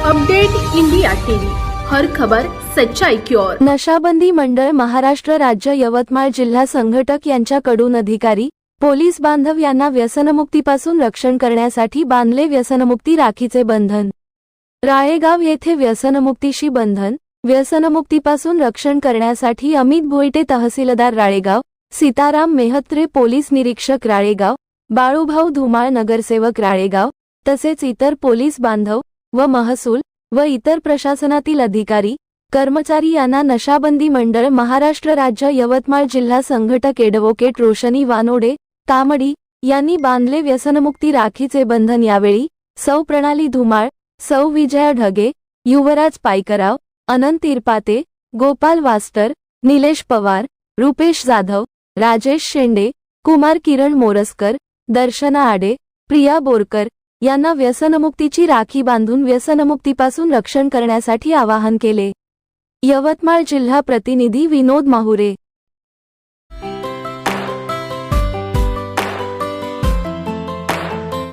Update India TV. हर खबर सच्चाई की ओर. नशाबंदी मंडळ महाराष्ट्र राज्य यवतमाळ जिल्हा संघटक यांच्याकडून अधिकारी पोलीस बांधव यांना व्यसनमुक्तीपासून रक्षण करण्यासाठी बांधले व्यसनमुक्ती राखीचे बंधन. राळेगाव येथे व्यसनमुक्तीशी बंधन व्यसनमुक्तीपासून रक्षण करण्यासाठी अमित भोईटे तहसीलदार राळेगाव सीताराम मेहत्रे पोलीस निरीक्षक राळेगाव बाळूभाऊ धुमाळ नगरसेवक राळेगाव तसेच इतर पोलीस बांधव व महसूल व इतर प्रशासनातील अधिकारी कर्मचारी यांना नशाबंदी मंडळ महाराष्ट्र राज्य यवतमाळ जिल्हा संघटक एडव्होकेट रोशनी वानोडे तामडी यांनी बांधले व्यसनमुक्ती राखीचे बंधन यावेळी सौ प्रणाली धुमाळ सौ विजया ढगे युवराज पायकराव अनंत इरपाते गोपाल वास्टर निलेश पवार रुपेश जाधव राजेश शेंडे कुमार किरण मोरसकर दर्शना आडे प्रिया बोरकर यांना व्यसनमुक्तीची राखी बांधून व्यसनमुक्तीपासून रक्षण करण्यासाठी आवाहन केले. यवतमाळ जिल्हा प्रतिनिधी विनोद माहुरे